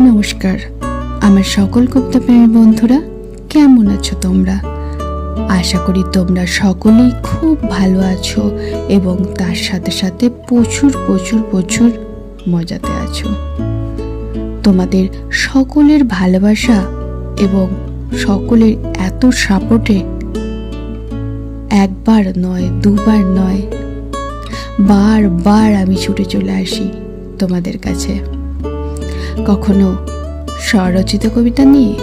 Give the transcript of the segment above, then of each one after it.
নমস্কার। আমার সকল কবিতা প্রেমী বন্ধুরা, কেমন আছো তোমরা? আশা করি তোমরা সকলেই খুব ভালো আছো এবং তার সাথে সাথে প্রচুর প্রচুর প্রচুর মজাতে আছো। তোমাদের সকলের ভালোবাসা এবং সকলের এত সাপোর্টে একবার নয়, দুবার নয়, বারবার আমি ছুটে চলে আসি তোমাদের কাছে। কখনো স্বরচিত কবিতা নিয়ে,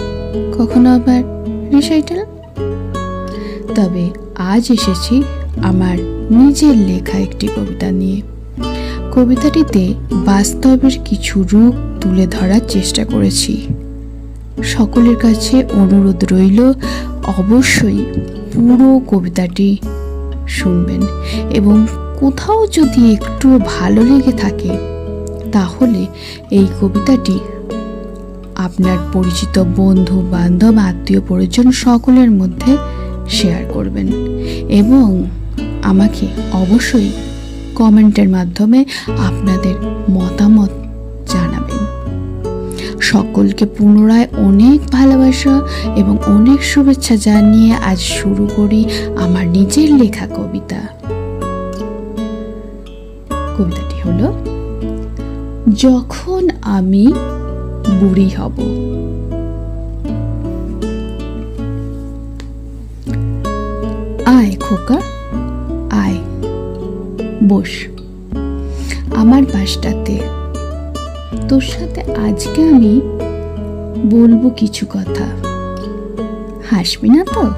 কখনো আবার রিসাইটাল তবে আজ এসেছি আমার নিজের লেখা একটি কবিতা নিয়ে। কবিতাটিতে বাস্তবের কিছু রূপ তুলে ধরার চেষ্টা করেছি। সকলের কাছে অনুরোধ রইল, অবশ্যই পুরো কবিতাটি শুনবেন এবং কোথাও যদি একটু ভালো লেগে থাকে তাহলে এই কবিতাটি আপনার পরিচিত বন্ধু, বান্ধব, আত্মীয় পরিজন সকলের মধ্যে শেয়ার করবেন এবং আমাকে অবশ্যই কমেন্টের মাধ্যমে আপনাদের মতামত জানাবেন। সকলকে পুনরায় অনেক ভালোবাসা এবং অনেক শুভেচ্ছা জানিয়ে আজ শুরু করি আমার নিজের লেখা কবিতা। কবিতাটি হলো যখন আমি বুড়ি হব। আয় খোকা, আয়, বস। আমার পাশটাতে তোর সাথে আজকে আমি বলব কিছু কথা। হাসবি না তো?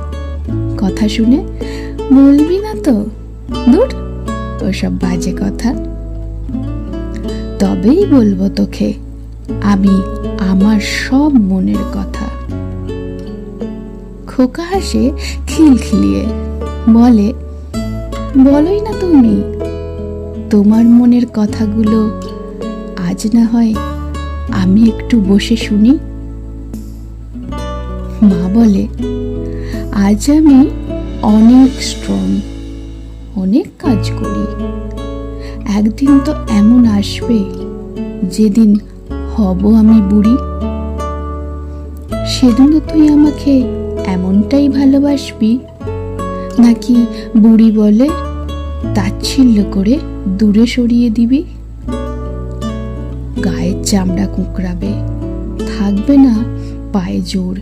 কথা শুনে বলবি না তো? দূর ওসব বাজে কথা। তবেই বলব তোকে, আমি আমার সব মনের কথা। খোকা হাসে খিলখিলিয়ে, বলে, বলোই না তুমি, তোমার মনের কথাগুলো আজ না হয় আমি একটু বসে শুনি। মা বলে, আজ আমি অনেক স্ট্রং অনেক কাজ করি একদিন তো এমন আসবে যেদিন হব আমি বুড়ি। সেদিন তুই আমাকে এমনটাই ভালোবাসবি? নাকি বুড়ি বলে তাচ্ছিল্য করে দূরে সরিয়ে দিবি? গায়ের চামড়া কুঁকড়াবে, থাকবে না পায়ে জোর।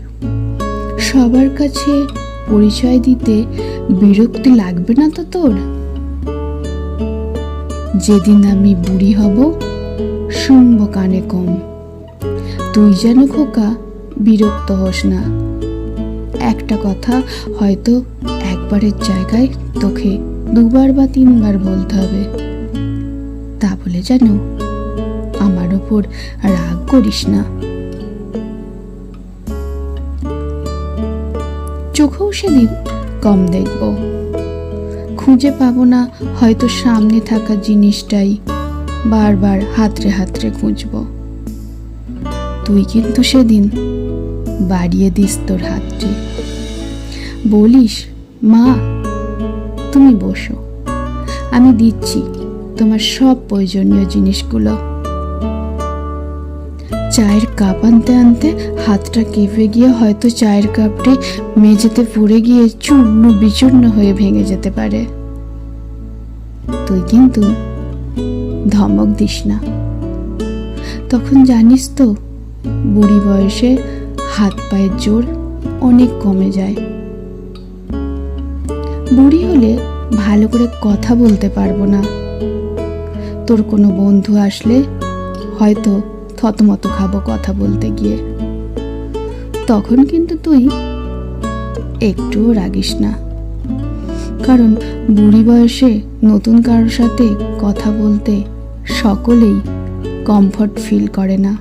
সবার কাছে পরিচয় দিতে বিরক্তি লাগবে না তো তোর? যেদিন আমি বুড়ি হব, শুনব কানে কম। তুই যেন খোকা, বিরক্ত হোস না। একটা কথা হয়তো একবারের জায়গায় তোকে দুবার বা তিনবার বলতে হবে। তা বলে যেন আমার ওপর রাগ করিস না। চোখেও সেদিন কম দেখব। খুঁজে পাবো না, হয়তো সামনে থাকা জিনিসটাই বারবার হাতরে হাতরে খুঁজব। তুই কিন্তু সেদিন বাড়িয়ে দিস তোর হাতটি। বলিস, মা, তুমি বসো। আমি দিচ্ছি তোমার সব প্রয়োজনীয় জিনিসগুলো। চায়ের কাপ আনতে আনতে হাতটা কেঁপে গিয়ে হয়তো চায়ের কাপটি মেঝেতে পড়ে গিয়ে চূর্ণ বিচূর্ণ হয়ে ভেঙে যেতে পারে। তুই কিন্তু ধমক দিস না। তখন জানিস তো, বুড়ি বয়সে হাত পায়ের জোর অনেক কমে যায়। বুড়ি হলে ভালো করে কথা বলতে পারব না। তোর কোনো বন্ধু আসলে হয়তো থতমত খাব কথা বলতে গিয়ে। তখন কিন্তু তুই একটুও রাগিস না। কারণ বুড়ি বয়সে নতুন কারোর সাথে কথা বলতে সকলেই কমফর্ট ফিল করে না।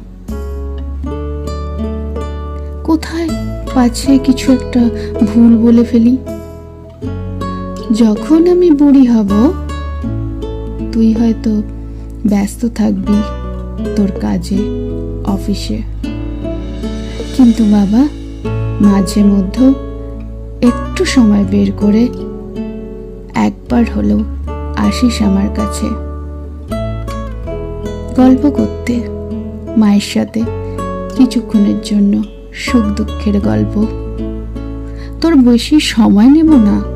কোথায় পাছে কিছু একটা ভুল বলে ফেলি? যখন আমি বুড়ি হব, তুই হয়তো ব্যস্ত থাকবি। তোর কাজে, অফিসে। কিন্তু বাবা, মাঝে মধ্যেও একটু সময় বের করে একবার হলেও আসিস আমার কাছে। গল্প করতে, মায়ের সাথে কিছুক্ষণের জন্য সুখ দুঃখের গল্প। তোর বেশি সময় নেব না।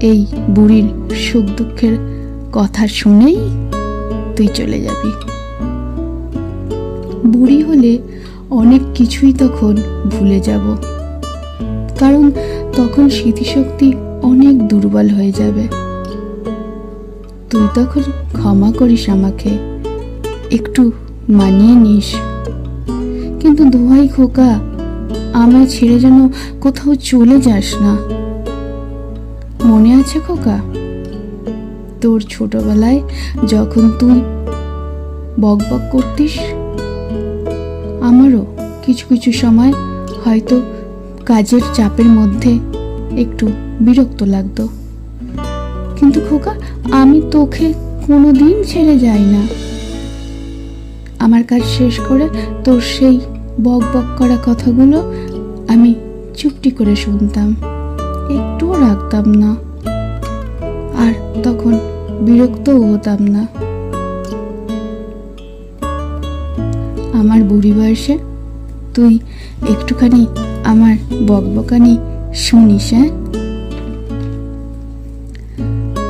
এই বুড়ির সুখ দুঃখের কথা শুনেই তুই চলে যাবি। বুড়ি হলে অনেক কিছুই তখন ভুলে যাব। কারণ তখন স্মৃতিশক্তি অনেক দুর্বল হয়ে যাবে। তুই তখন ক্ষমা করিস আমাকে, একটু মানিয়ে নিস। কিন্তু দোহাই খোকা, আমায় ছেড়ে যেন কোথাও চলে যাস না। মনে আছে খোকা? তোর ছোটবেলায় যখন তুই বক বক করতিস, আমারও কিছু কিছু সময় হয়তো কাজের চাপের মধ্যে একটু বিরক্ত লাগতো। কিন্তু খোকা, আমি তোকে কোনো দিন ছেড়ে যাই না। আমার কাজ শেষ করে তোর সেই বক বক করা কথাগুলো আমি চুপটি করে শুনতাম। একটুও রাখতাম না। আর তখন বিরক্তও হতাম না। আমার বুড়ি বয়সে তুই একটুখানি আমার বকবকানি শুনিস হ্যাঁ?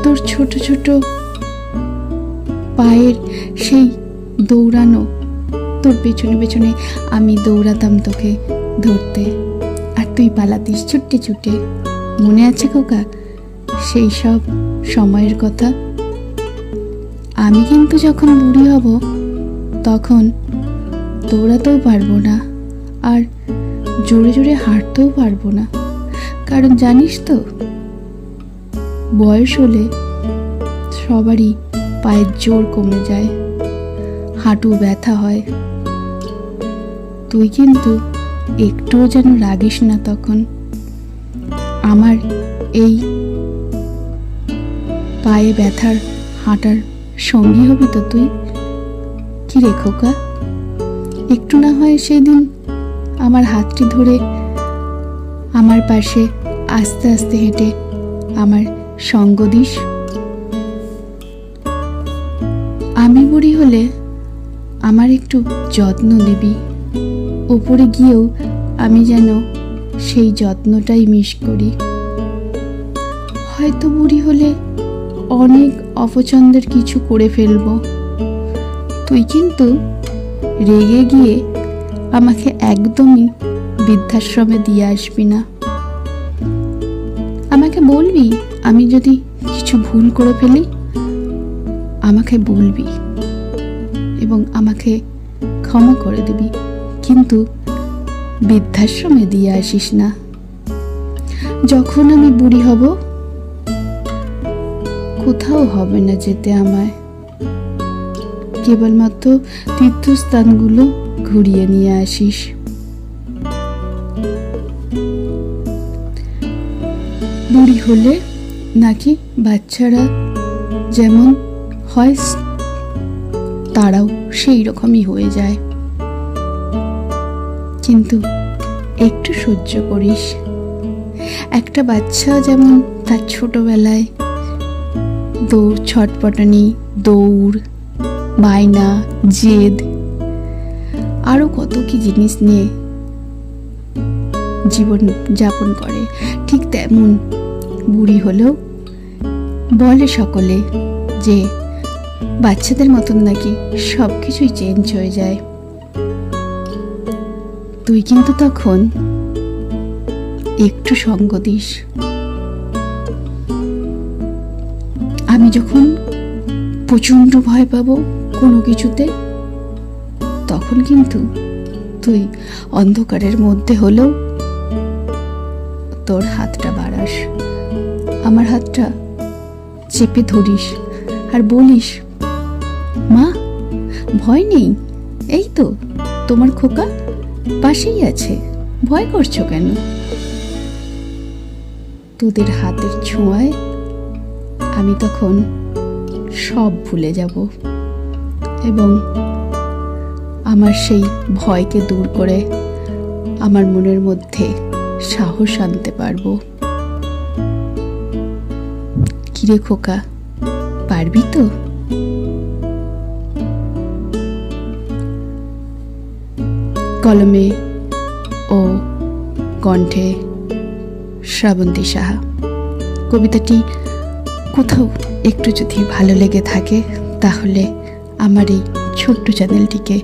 তোর ছোট ছোট পায়ের সেই দৌড়ানো, তোর পেছনে পেছনে আমি দৌড়াতাম তোকে ধরতে। আর তুই পালাতিস ছুটে ছুটে। মনে আছে খোকা? সেই সব সময়ের কথা। আমি কিন্তু যখন বুড়ি হব, তখন দৌড়াতেও পারব না আর জোরে জোরে হাঁটতেও পারব না। কারণ জানিস তো, বয়স হলে সবারই পায়ের জোর কমে যায়, হাঁটু ব্যথা হয়। তুই কিন্তু একটুও যেন রাগিস না তখন। আমার এই পায়ে ব্যথার, হাঁটার সঙ্গী হবি তো তুই? কি রে খোকা? একটু না হয় সেদিন আমার হাতটি ধরে আমার পাশে আস্তে আস্তে হেঁটে আমার সঙ্গ দিস। আমি বুড়ি হলে আমার একটু যত্ন দিবি ওপরে গিয়েও আমি যেন সেই যত্নটাই মিস করি। হয়তো বুড়ি হলে অনেক অপছন্দের কিছু করে ফেলব। তুই কিন্তু রেগে গিয়ে আমাকে একদমই বৃদ্ধাশ্রমে দিয়ে আসবি না। আমাকে বলবি, আমি যদি কিছু ভুল করে ফেলি, আমাকে বলবি এবং আমাকে ক্ষমা করে দিবি। কিন্তু বৃদ্ধাশ্রমে দিয়ে আসিস না। যখন আমি বুড়ি হব কোথাও হবে না যেতে আমায়। কেবলমাত্র তীর্থস্থানগুলো ঘুরিয়ে নিয়ে আসিস। বুড়ি হলে নাকি বাচ্চারা যেমন হয়, তারাও সেই রকমই হয়ে যায়। কিন্তু একটু সহ্য করিস। একটা বাচ্চা যেমন তার ছোটবেলায় দৌড়, ছটপটানি, দৌড়, বায়না, জেদ আরও কত কি জিনিস নিয়ে জীবন যাপন করে। ঠিক তেমন বুড়ি হলেও বলে সকলে যে বাচ্চাদের মতন নাকি সব কিছুই চেঞ্জ হয়ে যায়। তুই কিন্তু তখন একটু সঙ্গ দিস। আমি যখন প্রচণ্ড ভয় পাবো কোনো কিছুতে, তখন কিন্তু তুই অন্ধকারের মধ্যে হলেও তোর হাতটা বাড়াস। আমার হাতটা চেপে ধরিস আর বলিস, মা, ভয় নেই, এই তো, তোমার খোকা পাশেই আছে, ভয় করছ কেন? তোদের হাতের ছোঁয়ায় আমি তখন সব ভুলে যাব এবং আমার সেই ভয়কে দূর করে আমার মনের মধ্যে সাহস আনতে পারব। কিরে খোকা, পারবি তো? কলমে ও কণ্ঠে শ্রাবন্তী সাহা। কবিতাটি কোথাও একটু যদি ভালো লেগে থাকে, তাহলে আমার এই ছোট্ট চ্যানেলটিকে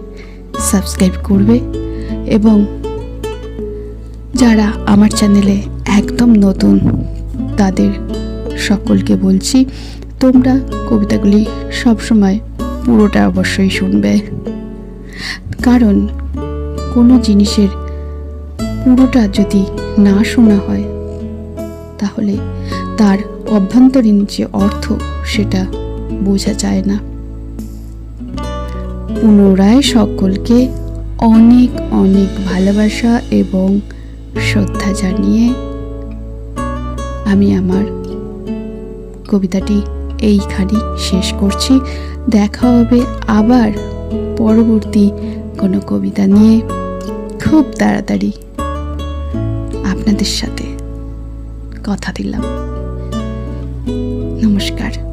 সাবস্ক্রাইব করবে এবং যারা আমার চ্যানেলে একদম নতুন, তাদের সকলকে বলছি, তোমরা কবিতাগুলি সবসময় পুরোটা অবশ্যই শুনবে। কারণ কোনো জিনিসের পুরোটা যদি না শোনা হয়, তাহলে তার অভ্যন্তরীণ যে অর্থ, সেটা বোঝা যায় না। পুনরায় সকলকে অনেক অনেক ভালোবাসা এবং শ্রদ্ধা জানিয়ে আমি আমার কবিতাটি এইখানেই শেষ করছি। দেখা হবে আবার পরবর্তী কোনো কবিতা নিয়ে। খুব তাড়াতাড়ি আপনাদের সাথে কথা দিলাম। নমস্কার।